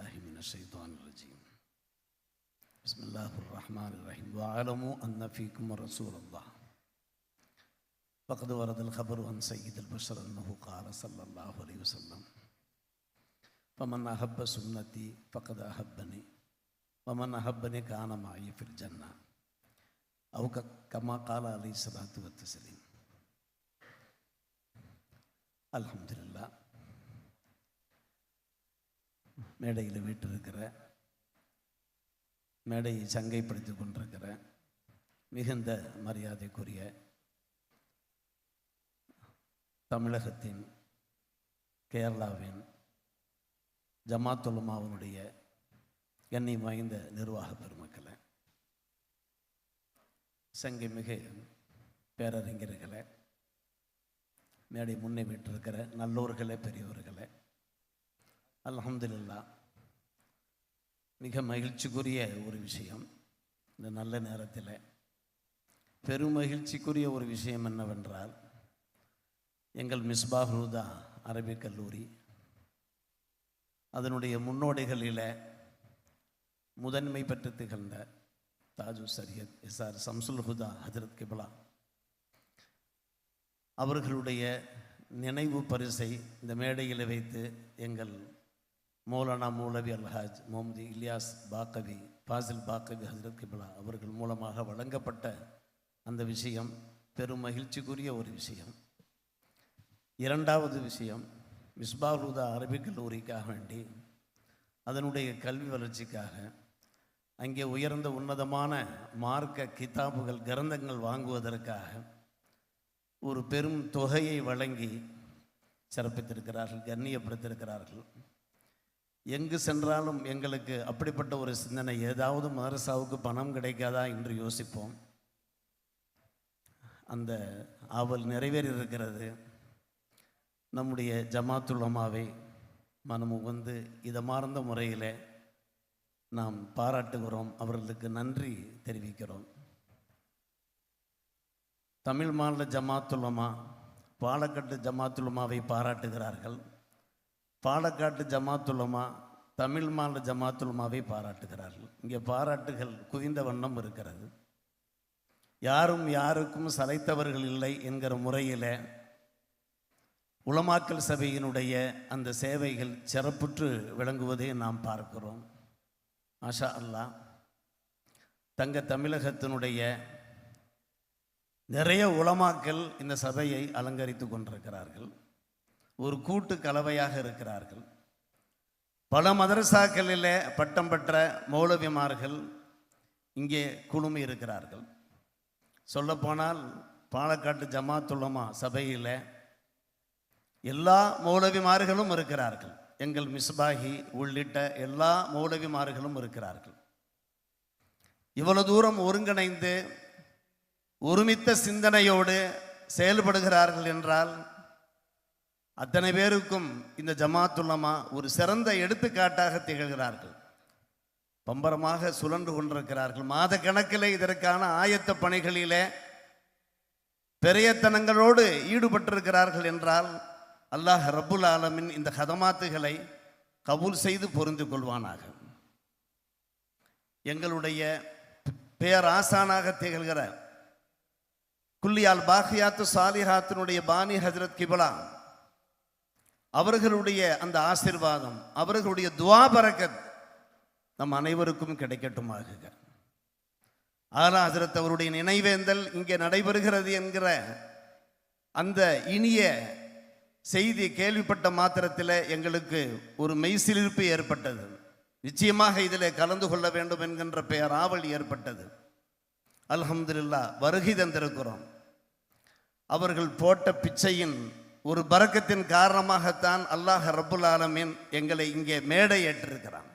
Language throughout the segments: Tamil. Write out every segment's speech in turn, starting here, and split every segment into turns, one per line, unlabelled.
بالله من الشيطان الرجيم. بسم الله الرحمن الرحيم. واعلموا أن فيكم رسول الله. فقد ورد الخبر عن سيد البشر أنه قال صلى الله عليه وسلم فمن أحب سنتي فقد أحبني ومن أحبني كان معي في الجنة. أو كما قال عليه الصلاة والتسليم. الحمد لله. மேடையில் வீட்டிருக்கிறேன் மேடையை சங்கைப்படுத்தி கொண்டிருக்கிறேன். மிகுந்த மரியாதைக்குரிய தமிழகத்தின் கேரளாவின் ஜமாத்துலமாவனுடைய எண்ணெய் வாய்ந்த நிர்வாக பெருமக்களை சங்கை மிகு பேரறிஞர்களை மேடை முன்னே விட்டிருக்கிற நல்லோர்களே பெரியவர்களே அலமதுல்லா மிக மகிழ்ச்சிக்குரிய ஒரு விஷயம் இந்த நல்ல நேரத்தில். பெரும் மகிழ்ச்சிக்குரிய ஒரு விஷயம் என்னவென்றால் எங்கள் மிஸ்பாஹுதா அரபிக் கல்லூரி அதனுடைய முன்னோடிகளில் முதன்மை பெற்று திகழ்ந்த தாஜு சரியத் எஸ்ஆர் சம்சுல் ஹுதா ஹஜரத் கிப்லா. அவர்களுடைய நினைவு பரிசை இந்த மேடையில் வைத்து எங்கள் மௌலானா மௌலவி அல்ஹாஜ் முகமது இலியாஸ் பாக்கவி ஃபாசில் பாக்கவி ஹசரத் கிப்லா அவர்கள் மூலமாக வழங்கப்பட்ட அந்த விஷயம் பெரும் மகிழ்ச்சிக்குரிய ஒரு விஷயம். இரண்டாவது விஷயம் மிஸ்பாலுதா அரபிக் கல்லூரிக்காக வேண்டி அதனுடைய கல்வி வளர்ச்சிக்காக அங்கே உயர்ந்த உன்னதமான மார்க்க கிதாபுகள் கிரந்தங்கள் வாங்குவதற்காக ஒரு பெரும் தொகையை வழங்கி சிறப்பித்திருக்கிறார்கள் கண்ணியப்படுத்தியிருக்கிறார்கள். எங்கு சென்றாலும் எங்களுக்கு அப்படிப்பட்ட ஒரு சிந்தனை ஏதாவது மதரசாவுக்கு பணம் கிடைக்காதா என்று யோசிப்போம். அந்த ஆவல் நிறைவேறி இருக்கிறது நம்முடைய ஜமாத்துலமாவை மனமுகந்து இதமார்ந்த முறையில் நாம் பாராட்டுகிறோம். அவர்களுக்கு நன்றி தெரிவிக்கிறோம். தமிழ் மாநில ஜமாத்துலமா பாலக்கட்டு ஜமாத்துலமாவை பாராட்டுகிறார்கள். பாலக்காட்டு ஜமாத்துலமா தமிழ் மாநில ஜமாத்துலமாவை பாராட்டுகிறார்கள். இங்கே பாராட்டுகள் குவிந்த வண்ணம் இருக்கிறது. யாரும் யாருக்கும் சளைத்தவர்கள் இல்லை என்கிற முறையில் உலமாக்கல் சபையினுடைய அந்த சேவைகள் சிறப்புற்று விளங்குவதை நாம் பார்க்கிறோம். ஆஷா அல்லாஹ் தங்க தமிழகத்தினுடைய நிறைய உலமாக்கள் இந்த சபையை அலங்கரித்து கொண்டிருக்கிறார்கள். ஒரு கூட்டு கலவையாக இருக்கிறார்கள். பல மதரசாக்களில் பட்டம் பெற்ற மௌலவிமார்கள் இங்கே குழுமி இருக்கிறார்கள். சொல்லப்போனால் பாலக்காட்டு ஜமாத்துலமா சபையில் எல்லா மௌலவிமார்களும் இருக்கிறார்கள். எங்கள் மிஸ்பாகி உள்ளிட்ட எல்லா மௌலவிமார்களும் இருக்கிறார்கள். இவ்வளவு தூரம் ஒருங்கிணைந்து ஒருமித்த சிந்தனையோடு செயல்படுகிறார்கள் என்றால் அத்தனை பேருக்கும் இந்த ஜமாத்துல்லமா ஒரு சிறந்த எடுத்துக்காட்டாக திகழ்கிறார்கள். பம்பரமாக சுழன்று கொண்டிருக்கிறார்கள். மாத கணக்கில் இதற்கான ஆயத்த பணிகளிலே பெரியத்தனங்களோடு ஈடுபட்டிருக்கிறார்கள் என்றால் அல்லாஹ் ரபுல் ஆலமின் இந்த ஹதமாத்துகளை கபூல் செய்து பொருந்து கொள்வானாக. எங்களுடைய பேராசானாக திகழ்கிற குல்லியால் பாகியாத்து சாலிஹாத்தினுடைய பாணி ஹஜரத் கிபலா அவர்களுடைய அந்த ஆசிர்வாதம் அவர்களுடைய துவாபரக்கத் நம் அனைவருக்கும் கிடைக்கட்டுமாக ஆலாசிரத் அவருடைய நினைவேந்தல் இங்கே நடைபெறுகிறது என்கிற அந்த இனிய செய்தி கேள்விப்பட்ட மாத்திரத்தில் எங்களுக்கு ஒரு மெய்சிலிருப்பு ஏற்பட்டது. நிச்சயமாக இதில் கலந்து கொள்ள வேண்டும் என்கின்ற பெயர் ஆவல் ஏற்பட்டது. அல்ஹம்துலில்லா வருகை தந்திருக்கிறோம். அவர்கள் போட்ட பிச்சையின் ஒரு பறக்கத்தின் காரணமாகத்தான் அல்லாஹ் ரபுல் ஆலமீன் எங்களை இங்கே மேடை ஏற்றிருக்கிறான்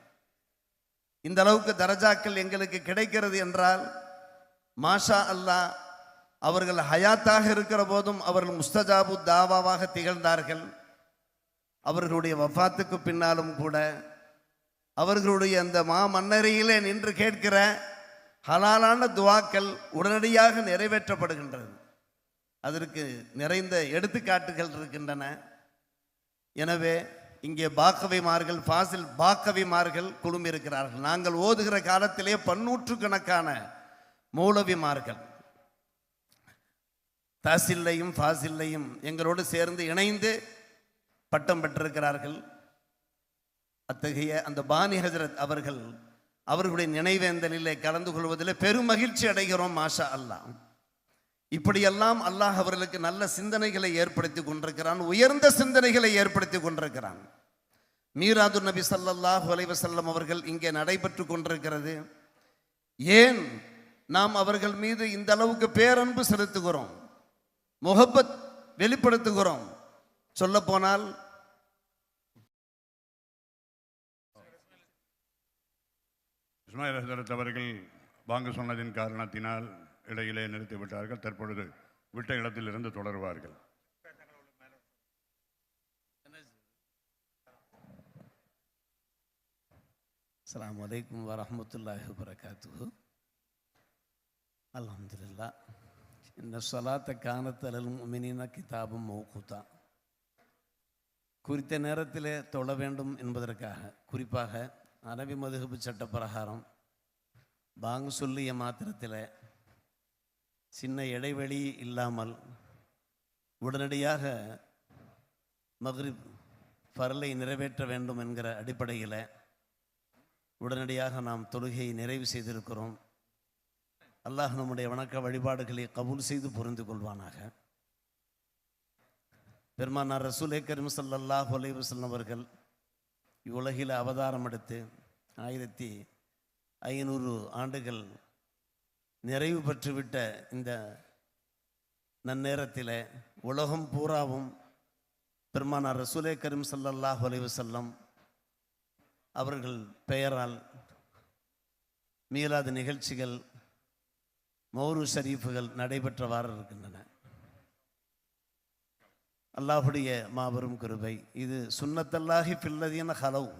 இந்த அளவுக்கு தரஜாக்கள் எங்களுக்கு கிடைக்கிறது என்றால் மாஷா அல்லாஹ் அவர்கள் ஹயாத்தாக இருக்கிற போதும் அவர்கள் முஸ்தஜாபு தாவாவாக திகழ்ந்தார்கள். அவர்களுடைய வஃபாத்துக்கு பின்னாலும் கூட அவர்களுடைய அந்த மா மன்னரையிலே நின்று கேட்கிற ஹலாலான துவாக்கள் உடனடியாக நிறைவேற்றப்படுகின்றது. அதற்கு நிறைந்த எடுத்துக்காட்டுகள் இருக்கின்றன. எனவே இங்கே பாக்கவிமார்கள் ஃபாசில் பாக்கவிமார்கள் குழுமியிருக்கிறார்கள். நாங்கள் ஓதுகிற காலத்திலே பன்னூற்றுக்கணக்கான மூலவிமார்கள். தாசில்லையும் ஃபாசில்லையும் எங்களோடு சேர்ந்து இணைந்து பட்டம் பெற்றிருக்கிறார்கள். அத்தகைய அந்த பானி ஹஜரத் அவர்கள் அவர்களுடைய நினைவேந்தலிலே கலந்து கொள்வதில் பெரும் மகிழ்ச்சி அடைகிறோம் மாஷா அல்லாஹ். இப்படியெல்லாம் அல்லாஹ் அவர்களுக்கு நல்ல சிந்தனைகளை ஏற்படுத்தி கொண்டிருக்கிறான் உயர்ந்த சிந்தனைகளை ஏற்படுத்தி கொண்டிருக்கிறான். மீராது நபி ஸல்லல்லாஹு அலைஹி அவர்கள் இங்கே நடைபெற்று கொண்டிருக்கிறது. ஏன் நாம் அவர்கள் மீது இந்த அளவுக்கு பேரன்பு செலுத்துகிறோம் முகப்பத் வெளிப்படுத்துகிறோம்? சொல்லப்போனால்
இஸ்மாயில் ஹசரத் அவர்கள் வாங்க சொன்னதின் காரணத்தினால் இடையிலே நிறுத்திவிட்டார்கள். தற்பொழுது விட்ட இடத்திலிருந்து தொடருவார்கள்.
அஸ்ஸலாமு வலைக்கம் வரமத்துல்லாஹி வரகாத்து அலமதுல்லா இந்த சொலாத்த கானத் மினின கிதாபும் மௌகூதா குறித்த நேரத்திலே தொழ வேண்டும் என்பதற்காக குறிப்பாக அரபி மதுகபு சட்ட பிரகாரம் பாங்கு சொல்லிய மாத்திரத்தில் சின்ன இடைவெளி இல்லாமல் உடனடியாக மக்ரிப் பரலை நிறைவேற்ற வேண்டும் என்கிற அடிப்படையில் உடனடியாக நாம் தொழுகையை நிறைவு செய்திருக்கிறோம். அல்லாஹ் நம்முடைய வணக்க வழிபாடுகளை கபூல் செய்து புரிந்து கொள்வானாக. பெருமானார் ரசூலே கரீம் ஸல்லல்லாஹு அலைஹி அவர்கள் இவ்வுலகில் அவதாரம் எடுத்து ஆயிரத்தி ஐநூறு ஆண்டுகள் நிறைவு பெற்றுவிட்ட இந்த நன்னேரத்தில் உலகம் பூராவும் பெருமானார் ரசூலே கரீம் சல்லல்லாஹ் அலைஹி செல்லம் அவர்கள் பெயரால் மீளாத நிகழ்ச்சிகள் மௌரு ஷரீஃபுகள் நடைபெற்றவாறு இருக்கின்றன. அல்லாஹுடைய மாபெரும் கிருபை. இது சுன்னத்தல்லாஹி ஃபில்லதீன ஹலவு.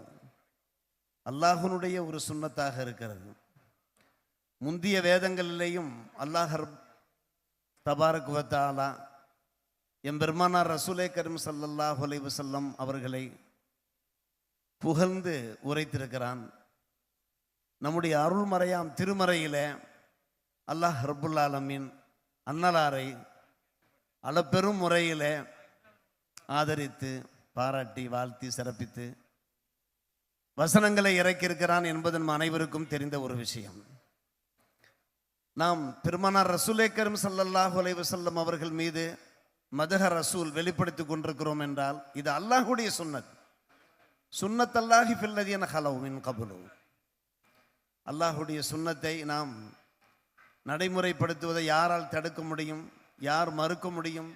அல்லாஹுனுடைய ஒரு சுன்னத்தாக இருக்கிறது. முந்திய வேதங்களிலேயும் அல்லாஹர் தபாரகுவத்தாலா எம்பெருமானார் ரசூலே கரும் ஸல்லல்லாஹு செல்லம் அவர்களை புகழ்ந்து உரைத்திருக்கிறான். நம்முடைய அருள்மறையாம் திருமறையிலே அல்லாஹ் ரப்புல் ஆலமீன் அன்னலாரை அளப்பெரும் முறையிலே ஆதரித்து பாராட்டி வாழ்த்தி சிறப்பித்து வசனங்களை இறக்கியிருக்கிறான் என்பது நம் அனைவருக்கும் தெரிந்த ஒரு விஷயம். நாம் பெருமானார் ரசூலே கரும் ஸல்லல்லாஹு அலைஹி அவர்கள் மீது மதக ரசூல் வெளிப்படுத்தி கொண்டிருக்கிறோம் என்றால் இது அல்லாஹுடைய சுன்னத். சுன்னத்தல்லாஹி என ஹலவு மின் கபுலு. அல்லாஹுடைய சுன்னத்தை நாம் நடைமுறைப்படுத்துவதை யாரால் தடுக்க முடியும்? யார் மறுக்க முடியும்?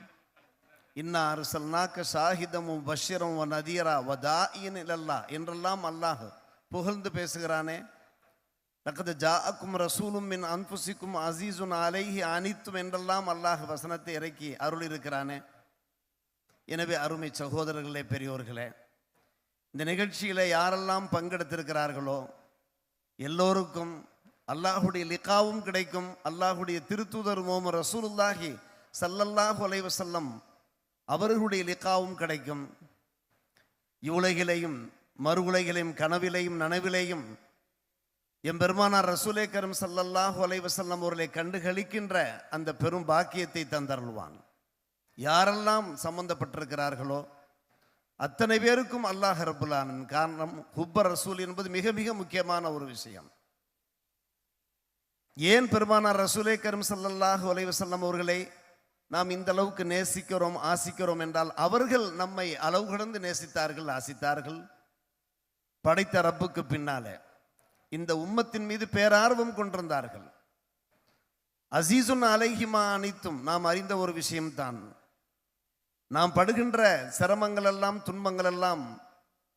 இன்னா அரசல்னாக்க சாகிதமும் பஷீரம் ஒ நதியரா வதா இன் இல்லல்லா என்றெல்லாம் அல்லாஹ் புகழ்ந்து பேசுகிறானே. லக்கது ஜாஅக்கும் ரசூலும் மின் அன்புசிக்கும் அசீசுன் அலைஹி அனித்தும் என்றெல்லாம் அல்லாஹ் வசனத்தை இறக்கி அருள் இருக்கிறானே எனவே அருமை சகோதரர்களே பெரியோர்களே இந்த நிகழ்ச்சியில் யாரெல்லாம் பங்கெடுத்திருக்கிறார்களோ எல்லோருக்கும் அல்லாஹுடைய லிகாவும் கிடைக்கும். அல்லாஹுடைய திருத்துதர் மோம ரசூலுல்லாஹி சல்லல்லாஹு அலைஹி அவர்களுடைய லிகாவும் கிடைக்கும். இவ்வுலகிலையும் மறு உலகிலையும் கனவிலையும் நனவிலையும் எம்பெருமானார் ரசூலே கரும் சல்லல்லாஹு அலைஹி வஸல்லம் அவர்களை கண்டுகளிக்கின்ற அந்த பெரும் பாக்கியத்தை தந்தருள்வான். யாரெல்லாம் சம்பந்தப்பட்டிருக்கிறார்களோ அத்தனை பேருக்கும் அல்லாஹ் ரபுல்லானின் காரணம் ஹுப்ப ரசூல் என்பது மிக மிக முக்கியமான ஒரு விஷயம். ஏன் பெருமானார் ரசூலே கரும் சல்லல்லாஹு அலைஹி வஸல்லம் அவர்களை நாம் இந்த அளவுக்கு நேசிக்கிறோம் ஆசிக்கிறோம் என்றால் அவர்கள் நம்மை அளவு கடந்து நேசித்தார்கள் ஆசித்தார்கள். படைத்த ரப்புக்கு பின்னாலே. இந்த உம்மத்தின் மீது பேரார்வம் கொண்டிருந்தார்கள். அசீசுன் அலைஹிமா அனைத்தும் நாம் அறிந்த ஒரு விஷயம்தான். நாம் படுகின்ற சிரமங்கள் எல்லாம் துன்பங்கள் எல்லாம்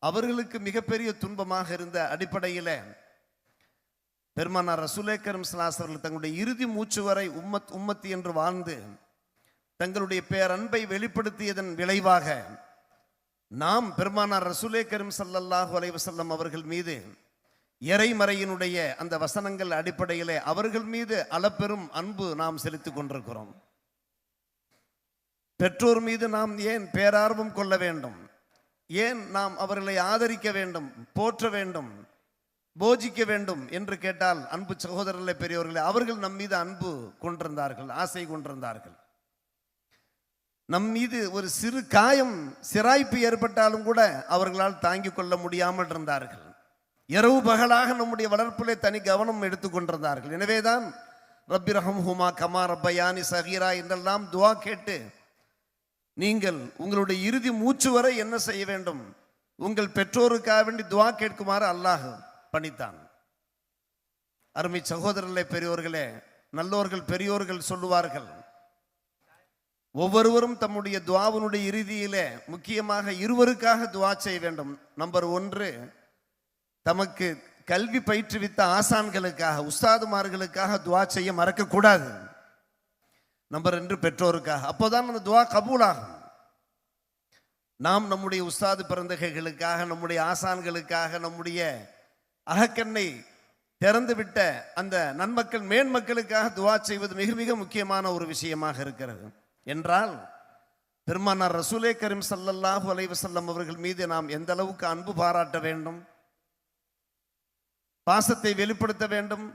அவர்களுக்கு மிகப்பெரிய துன்பமாக இருந்த அடிப்படையில் பெருமானார் ரசூலே கரும் அவர்கள் தங்களுடைய இறுதி மூச்சு வரை உம்மத் உம்மத்தி என்று வாழ்ந்து தங்களுடைய பேரன்பை வெளிப்படுத்தியதன் விளைவாக நாம் பெருமானார் ரசூலே கரும் சல்லல்லாஹு அலைவசல்லம் அவர்கள் மீது இறைமறையினுடைய அந்த வசனங்கள் அடிப்படையிலே அவர்கள் மீது அளப்பெரும் அன்பு நாம் செலுத்திக் கொண்டிருக்கிறோம். பெற்றோர் மீது நாம் ஏன் பேரார்வம் கொள்ள வேண்டும்? ஏன் நாம் அவர்களை ஆதரிக்க வேண்டும் போற்ற வேண்டும் போஜிக்க வேண்டும் என்று கேட்டால் அன்பு சகோதரர்களே பெரியவர்களே அவர்கள் நம் மீது அன்பு கொண்டிருந்தார்கள் ஆசை கொண்டிருந்தார்கள். நம் மீது ஒரு சிறு காயம் சிராய்ப்பு ஏற்பட்டாலும் கூட அவர்களால் தாங்கிக் கொள்ள முடியாமல் இருந்தார்கள். இரவு பகலாக நம்முடைய வளர்ப்பிலே தனி கவனம் எடுத்துக்கொண்டிருந்தார்கள். எனவேதான் ரப்பி ரஹம் ஹுமா கமா ரப்பயானி சஹீரா என்றெல்லாம் துவா கேட்டு நீங்கள் உங்களுடைய இறுதி மூச்சு வரை என்ன செய்ய வேண்டும்? உங்கள் பெற்றோருக்காக வேண்டி துவா கேட்குமாறு அல்லாஹ் பணித்தான். அருமை சகோதரர்களே பெரியோர்களே நல்லோர்கள் பெரியோர்கள் சொல்லுவார்கள் ஒவ்வொருவரும் தம்முடைய துவாவினுடைய இறுதியிலே முக்கியமாக இருவருக்காக துவா செய்ய வேண்டும். நம்பர் ஒன்று தமக்கு கல்வி பயிற்றுவித்த ஆசான்களுக்காக உஸ்தாதுமார்களுக்காக துவா செய்ய மறக்கக்கூடாது. நம்பர் ரெண்டு பெற்றோருக்காக. அப்போதான் அந்த துவா கபூலாகும். நாம் நம்முடைய உஸ்தாது பிறந்தகைகளுக்காக நம்முடைய ஆசான்களுக்காக நம்முடைய அகக்கண்ணை திறந்துவிட்ட அந்த நன்மக்கள் மேன்மக்களுக்காக துவா செய்வது மிக மிக முக்கியமான ஒரு விஷயமாக இருக்கிறது. என்றால் பெருமானார் ரசூலே கரீம் சல்லல்லாஹு அலைவசல்லம் அவர்கள் மீது நாம் எந்த அளவுக்கு அன்பு பாராட்ட வேண்டும்? பாசத்தை வெளிப்படுத்த வேண்டும்.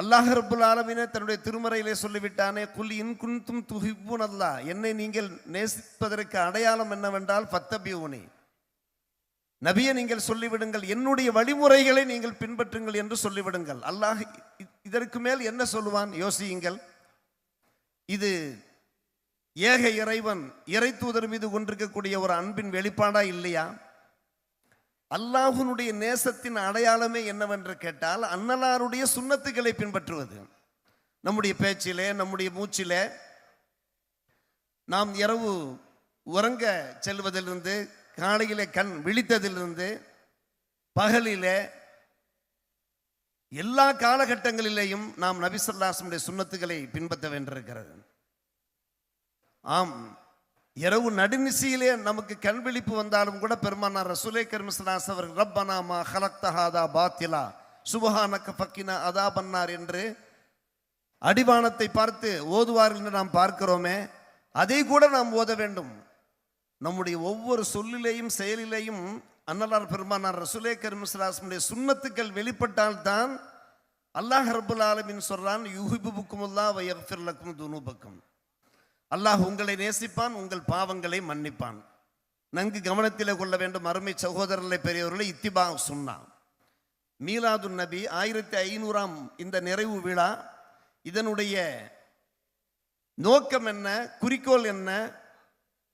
அல்லாஹ் ரபுல் ஆலமின தன்னுடைய திருமறையிலே சொல்லிவிட்டானே குல் இன் குன்தும் துஹிப்புன் அல்லா என்னை நீங்கள் நேசிப்பதற்கு அடையாளம் என்னவென்றால் பத்தபியூனி நபியை நீங்கள் சொல்லிவிடுங்கள் என்னுடைய வழிமுறைகளை நீங்கள் பின்பற்றுங்கள் என்று சொல்லிவிடுங்கள். அல்லாஹ் இதற்கு மேல் என்ன சொல்லுவான்? யோசியுங்கள். இது ஏக இறைவன் இறை தூதர் மீது கொண்டிருக்கக்கூடிய ஒரு அன்பின் வெளிப்பாடா இல்லையா? அல்லாஹுனுடைய நேசத்தின் அடையாளமே என்னவென்று கேட்டால் அன்னலாருடைய சுண்ணத்துக்களை பின்பற்றுவது. நம்முடைய பேச்சிலே நம்முடைய மூச்சிலே நாம் இரவு உறங்க செல்வதிலிருந்து காலையிலே கண் விழித்ததிலிருந்து பகலிலே எல்லா காலகட்டங்களிலேயும் நாம் நபிசல்லாசனுடைய சுண்ணத்துக்களை பின்பற்ற வேண்டியிருக்கிறது. ஆம். இரவு நடுநிசையிலே நமக்கு கண் விழிப்பு வந்தாலும் கூட பெருமானார் ரசுலே கர்மஸ்லாஸ் அவர்கள் ரப்பனாமா ஹலக்தஹாதா பாத்திலா சுபஹானக்க பக்கினா அதா பன்னார் என்று அடிவானத்தை பார்த்து ஓதுவார்கள் என்று நாம் பார்க்கிறோமே அதை கூட நாம் ஓத வேண்டும். நம்முடைய ஒவ்வொரு சொல்லிலேயும் செயலிலேயும் அன்னலார் பெருமானார் ரசுலே கரிமஸ்லாசனுடைய சுண்ணத்துக்கள் வெளிப்பட்டால்தான் அல்லாஹ் ரபுல் ஆலமின் சொல்றான் யுஹிபுக்குமுல்லா வயஃபிர்லக்கும் துனுபக்கும். அல்லாஹ் உங்களை நேசிப்பான் உங்கள் பாவங்களை மன்னிப்பான். நன்கு கவனத்தில் கொள்ள வேண்டும். அருமை சகோதரர்களை பெரியவர்களை இத்திபா சொன்னான் மீலாது நபி ஆயிரத்தி ஐநூறாம் இந்த நிறைவு விழா இதனுடைய நோக்கம் என்ன குறிக்கோள் என்ன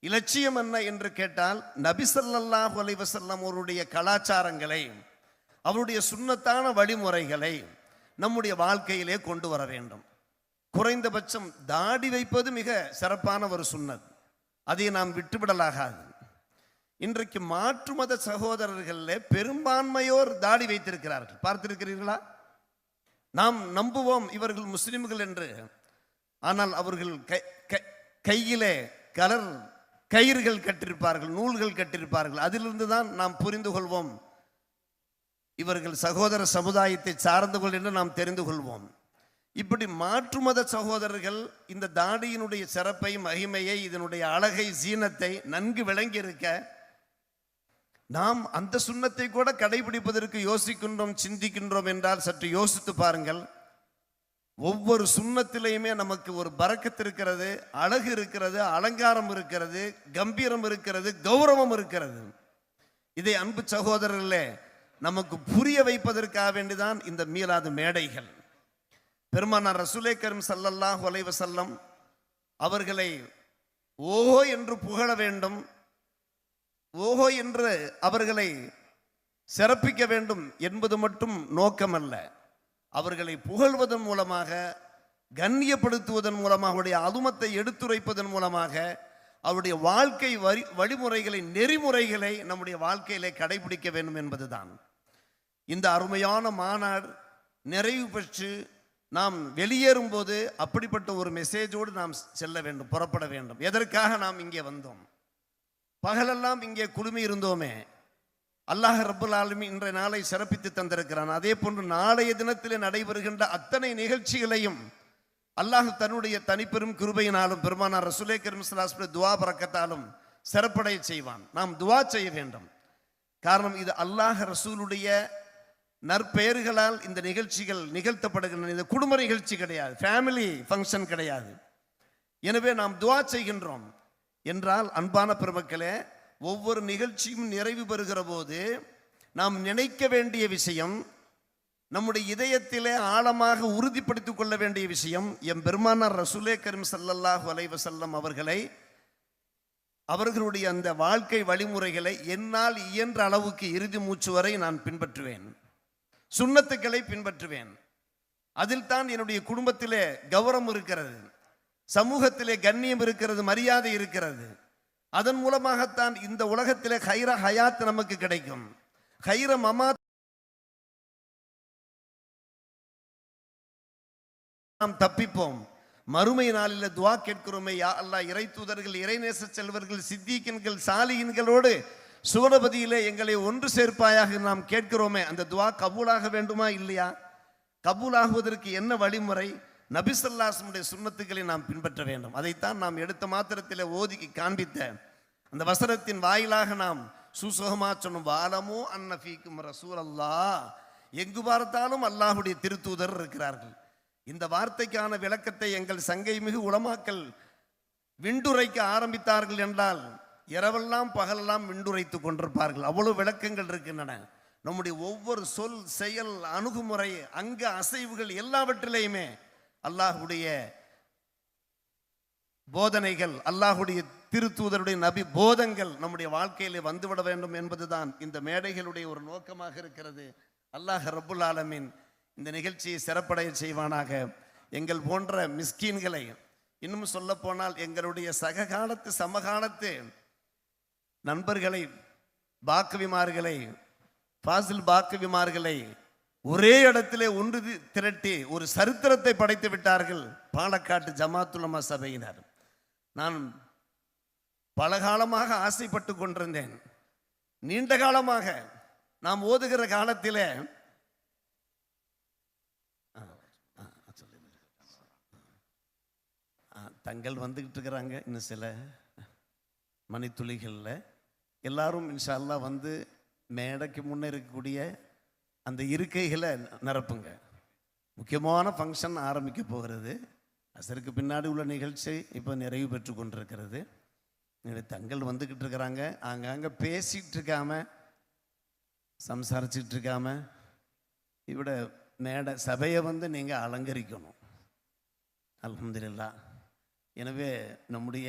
இலட்சியம் என்ன என்று கேட்டால் நபி ஸல்லல்லாஹு அவருடைய கலாச்சாரங்களை அவருடைய சுன்னத்தான வழிமுறைகளை நம்முடைய வாழ்க்கையிலே கொண்டு வர வேண்டும். குறைந்தபட்சம் தாடி வைப்பது மிக சிறப்பான ஒரு சுண்ணத். அதை நாம் விட்டுவிடலாகாது. இன்றைக்கு மாற்று மத சகோதரர்களில் பெரும்பான்மையோர் தாடி வைத்திருக்கிறார்கள். பார்த்திருக்கிறீர்களா? நாம் நம்புவோம் இவர்கள் முஸ்லிம்கள் என்று. ஆனால் அவர்கள் கை கையிலே கலர் கயிறுகள் கட்டிருப்பார்கள் நூல்கள் கட்டிருப்பார்கள். அதிலிருந்து தான் நாம் புரிந்து கொள்வோம். இவர்கள் சகோதர சமுதாயத்தை சார்ந்தவர்கள் என்று நாம் தெரிந்து கொள்வோம். இப்படி மாற்று மத சகோதரர்கள் இந்த தாடியினுடைய சிறப்பை மகிமையை இதனுடைய அழகை சீனத்தை நன்கு விளங்கியிருக்க நாம் அந்த சுண்ணத்தை கூட கடைபிடிப்பதற்கு யோசிக்கின்றோம் சிந்திக்கின்றோம் என்றால் சற்று யோசித்து பாருங்கள். ஒவ்வொரு சுண்ணத்திலையுமே நமக்கு ஒரு பறக்கத்து இருக்கிறது அழகு இருக்கிறது அலங்காரம் இருக்கிறது கம்பீரம் இருக்கிறது கௌரவம் இருக்கிறது. இதை அன்பு சகோதரர்களே நமக்கு புரிய வைப்பதற்காக வேண்டிதான் இந்த மீளாத மேடைகள். பெருமானார் ரசூலே கரும் சல்லல்லாஹு அலைஹி செல்லம் அவர்களை ஓஹோ என்று புகழ வேண்டும் ஓஹோ என்று அவர்களை சிறப்பிக்க வேண்டும் என்பது மட்டும் நோக்கமல்ல. அவர்களை புகழ்வதன் மூலமாக கண்ணியப்படுத்துவதன் மூலமாக அவருடைய அதுமத்தை எடுத்துரைப்பதன் மூலமாக அவருடைய வாழ்க்கை வரி வழிமுறைகளை நெறிமுறைகளை நம்முடைய வாழ்க்கையிலே கடைபிடிக்க வேண்டும் என்பதுதான். இந்த அருமையான மாநாடு நிறைவு பெற்று நாம் வெளியேறும்போது அப்படிப்பட்ட ஒரு மெசேஜோடு நாம் செல்ல வேண்டும் புறப்பட வேண்டும். எதற்காக நாம் இங்கே வந்தோம்? பகலெல்லாம் இங்கே குழுமி இருந்தோமே. அல்லாஹ் ரபுல் ஆலமி இன்றைய நாளை சிறப்பித்து தந்திருக்கிறான். அதே போன்று நாளைய தினத்திலே நடைபெறுகின்ற அத்தனை நிகழ்ச்சிகளையும் அல்லாஹ் தன்னுடைய தனிப்பெரும் கிருபையினாலும் பெருமானார் ரசூலே கரீம் துவா பறக்கத்தாலும் சிறப்படைய செய்வான். நாம் துவா செய்ய வேண்டும். காரணம் இது அல்லாஹ் ரசூலுடைய நற்பெயர்களால் இந்த நிகழ்ச்சிகள் நிகழ்த்தப்படுகின்றன. இது குடும்ப நிகழ்ச்சி கிடையாது. ஃபேமிலி ஃபங்க்ஷன் கிடையாது. எனவே நாம் துவா செய்கின்றோம். என்றால் அன்பான பெருமக்களே ஒவ்வொரு நிகழ்ச்சியும் நிறைவு பெறுகிற போது நாம் நினைக்க வேண்டிய விஷயம் நம்முடைய இதயத்திலே ஆழமாக உறுதிப்படுத்திக் கொள்ள வேண்டிய விஷயம் எம் பெருமானார் ரசூலே கரீம் ஸல்லல்லாஹு அலைஹி அவர்களை அவர்களுடைய அந்த வாழ்க்கை வழிமுறைகளை என்னால் இயன்ற அளவுக்கு இறுதி மூச்சு வரை நான் பின்பற்றுவேன். சுண்ணத்துக்களை பின்பற்றுவேன். அதில் தான் என்னுடைய குடும்பத்திலே கௌரவம் இருக்கிறது. சமூகத்திலே கண்ணியம் இருக்கிறது மரியாதை இருக்கிறது. அதன் மூலமாகத்தான் இந்த உலகத்திலே ஹைர ஹயாத் நமக்கு கிடைக்கும். ஹைர மமாத் நாம் தப்பிப்போம். மறுமை நாளில் துவா கேட்கிறோமே யா அல்லா இறை தூதர்கள் இறைநேச செல்வர்கள் சித்திகின்கள் சாலியின்களோடு சுவரபதியிலே எங்களை ஒன்று சேர்ப்பாயாக நாம் கேட்கிறோமே அந்த துவா கபூலாக வேண்டுமா இல்லையா? கபூலாகுவதற்கு என்ன வழிமுறை? நபிசல்லாசனுடைய சுண்ணத்துக்களை நாம் பின்பற்ற வேண்டும். அதைத்தான் நாம் எடுத்த மாத்திரத்திலே ஓதிக்கு காண்பித்த அந்த வசனத்தின் வாயிலாக நாம் சுசுகமா சொன்னோம். வாலமோ அன்னஃபீக்கும் ரசூல் அல்லாஹ் எங்கு பார்த்தாலும் அல்லாஹுடைய திருத்தூதர் இருக்கிறார்கள். இந்த வார்த்தைக்கான விளக்கத்தை எங்கள் சங்கை மிகு உளமாக்கல் விண்டுரைக்க ஆரம்பித்தார்கள் என்றால் இரவெல்லாம் பகலெல்லாம் மின்டுரைத்து கொண்டிருப்பார்கள். அவ்வளவு விளக்கங்கள் இருக்கின்றன. நம்முடைய ஒவ்வொரு சொல் செயல் அணுகுமுறை அங்க அசைவுகள் எல்லாவற்றிலையுமே அல்லாஹுடைய போதனைகள் அல்லாஹுடைய திருத்தூதருடைய நபி போதங்கள் நம்முடைய வாழ்க்கையிலே வந்துவிட வேண்டும் என்பதுதான் இந்த மேடைகளுடைய ஒரு நோக்கமாக இருக்கிறது. அல்லாஹ் ரபுல் ஆலமின் இந்த நிகழ்ச்சியை சிறப்படைய செய்வானாக. எங்கள் போன்ற மிஸ்கீன்களை இன்னும் சொல்ல போனால் எங்களுடைய சககாலத்து சமகாலத்து நண்பர்களை பாக்கவிமார்களை பாசில் பாக்கவிமார்களை ஒரே இடத்திலே ஒன்று திரட்டி ஒரு சரித்திரத்தை படைத்து விட்டார்கள் பாலக்காட்டு ஜமாத்துலமா சபையினர். நான் பல காலமாக ஆசைப்பட்டு கொண்டிருந்தேன். நீண்ட காலமாக நாம் ஓதுகிற காலத்திலே தங்கள் வந்துக்கிட்டு இருக்கிறாங்க இன்னும் சில. மணித்துளிகளில். எல்லாரும் இன்ஷா வந்து மேடைக்கு முன்னே இருக்கக்கூடிய அந்த இருக்கைகளை நிரப்புங்க. முக்கியமான ஃபங்க்ஷன் ஆரம்பிக்க போகிறது. அசருக்கு பின்னாடி உள்ள நிகழ்ச்சி இப்போ நிறைவு பெற்று கொண்டிருக்கிறது. தங்கள் வந்துக்கிட்டு இருக்கிறாங்க. அங்கங்கே பேசிகிட்டு இருக்காம சம்சாரிச்சிட்டு இருக்காம இவிட மேடை சபையை வந்து நீங்கள் அலங்கரிக்கணும். அலமதுல்லா எனவே நம்முடைய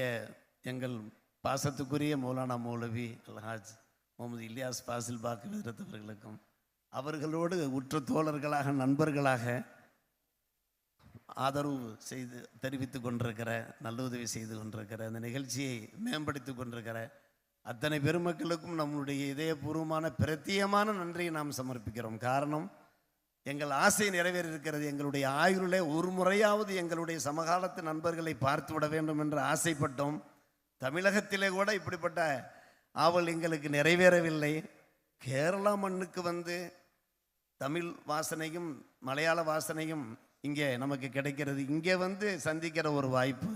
எங்கள் பாசத்துக்குரிய மௌலானா மௌலவி அல்ஹாஜ் முகமது இலியாஸ் பாசில் பாக்கு விதத்தவர்களுக்கும் அவர்களோடு உற்ற தோழர்களாக நண்பர்களாக ஆதரவு செய்து தெரிவித்து கொண்டிருக்கிற நல்லுதவி செய்து கொண்டிருக்கிற அந்த நிகழ்ச்சியை மேம்படுத்தி கொண்டிருக்கிற அத்தனை பெருமக்களுக்கும் நம்முடைய இதயபூர்வமான பிரத்தியமான நன்றியை நாம் சமர்ப்பிக்கிறோம். காரணம் எங்கள் ஆசை நிறைவேறியிருக்கிறது எங்களுடைய ஆயுளில் ஒரு முறையாவது எங்களுடைய சமகாலத்து நண்பர்களை பார்த்து விட வேண்டும் என்று ஆசைப்பட்டோம். தமிழகத்திலே கூட இப்படிப்பட்ட ஆவல் எங்களுக்கு நிறைவேறவில்லை. கேரளா மண்ணுக்கு வந்து தமிழ் வாசனையும் மலையாள வாசனையும் இங்கே நமக்கு கிடைக்கிறது. இங்கே வந்து சந்திக்கிற ஒரு வாய்ப்பு.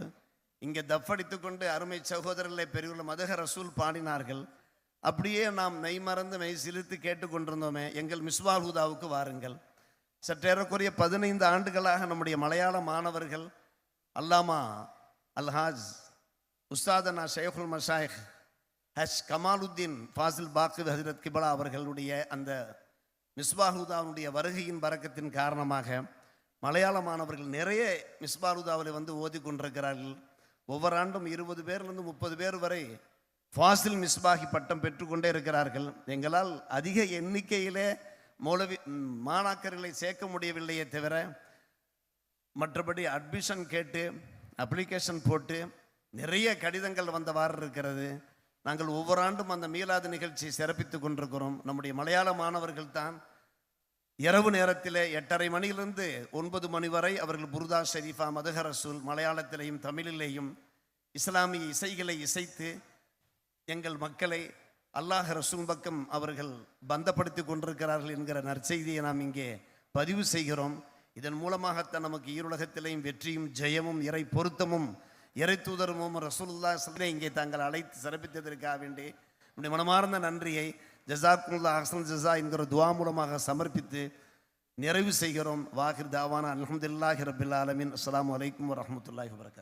இங்கே தப்படித்து கொண்டு அருமை சகோதரர்களை பெரியவர்கள் மதக ரசூல் பாடினார்கள். அப்படியே நாம் மெய் மறந்து மெய் சிரித்து கேட்டுக்கொண்டிருந்தோமே எங்கள் மிஸ்வாஹுதாவுக்கு வாருங்கள். சற்றேறக்குரிய பதினைந்து ஆண்டுகளாக நம்முடைய மலையாள மாணவர்கள் அல்லாமா அல்ஹாஜ் உஸ்தாதனா ஷேகுல் மஷாயிக் ஹஷ் கமாலுத்தீன் ஃபாசில் பாக்கு ஹசரத் கிபலா அவர்களுடைய அந்த மிஸ்பாஹுதாவுடைய வருகையின் பறக்கத்தின் காரணமாக மலையாள மாணவர்கள் நிறைய மிஸ்பாஹுதாவில் வந்து ஓதி கொண்டிருக்கிறார்கள். ஒவ்வொரு ஆண்டும் இருபது பேர்லேருந்து முப்பது பேர் வரை ஃபாசில் மிஸ்பாகி பட்டம் பெற்றுக்கொண்டே இருக்கிறார்கள். எங்களால் அதிக எண்ணிக்கையிலே மௌலவி மாணாக்கர்களை சேர்க்க முடியவில்லையே தவிர மற்றபடி அட்மிஷன் கேட்டு அப்ளிகேஷன் போட்டு நிறைய கடிதங்கள் வந்தவாறு இருக்கிறது. நாங்கள் ஒவ்வொரு ஆண்டும் அந்த மீலாது நிகழ்ச்சியை சிறப்பித்துக் கொண்டிருக்கிறோம். நம்முடைய மலையாள மாணவர்கள் தான் இரவு நேரத்தில் எட்டரை மணியிலிருந்து ஒன்பது மணி வரை அவர்கள் புருதா ஷெரீஃபா மதுஹரசூல் மலையாளத்திலேயும் தமிழிலேயும் இஸ்லாமிய இசைகளை இசைத்து எங்கள் மக்களை அல்லாஹ் ரசூல் பக்கம் அவர்கள் பந்தப்படுத்தி கொண்டிருக்கிறார்கள் என்கிற நற்செய்தியை நாம் இங்கே பதிவு செய்கிறோம். இதன் மூலமாகத்தான் நமக்கு ஈருலகத்திலேயும் வெற்றியும் ஜெயமும் இறை பொருத்தமும் இறை தூதர் முகமது ரசூலுல்லா சொல்லே இங்கே தாங்கள் அழைத்து சிறப்பித்ததற்காக வேண்டி நம்முடைய மனமார்ந்த நன்றியை ஜசாக்குல்லா ஹசன் ஜசா என்கிற துவா மூலமாக சமர்ப்பித்து நிறைவு செய்கிறோம். வாகிர் தாவானா அலமதுல்லாஹி ரபில் ஆலமின். அஸ்லாம் வலைக்கம் வரமத்துல்லாஹி வரகாத்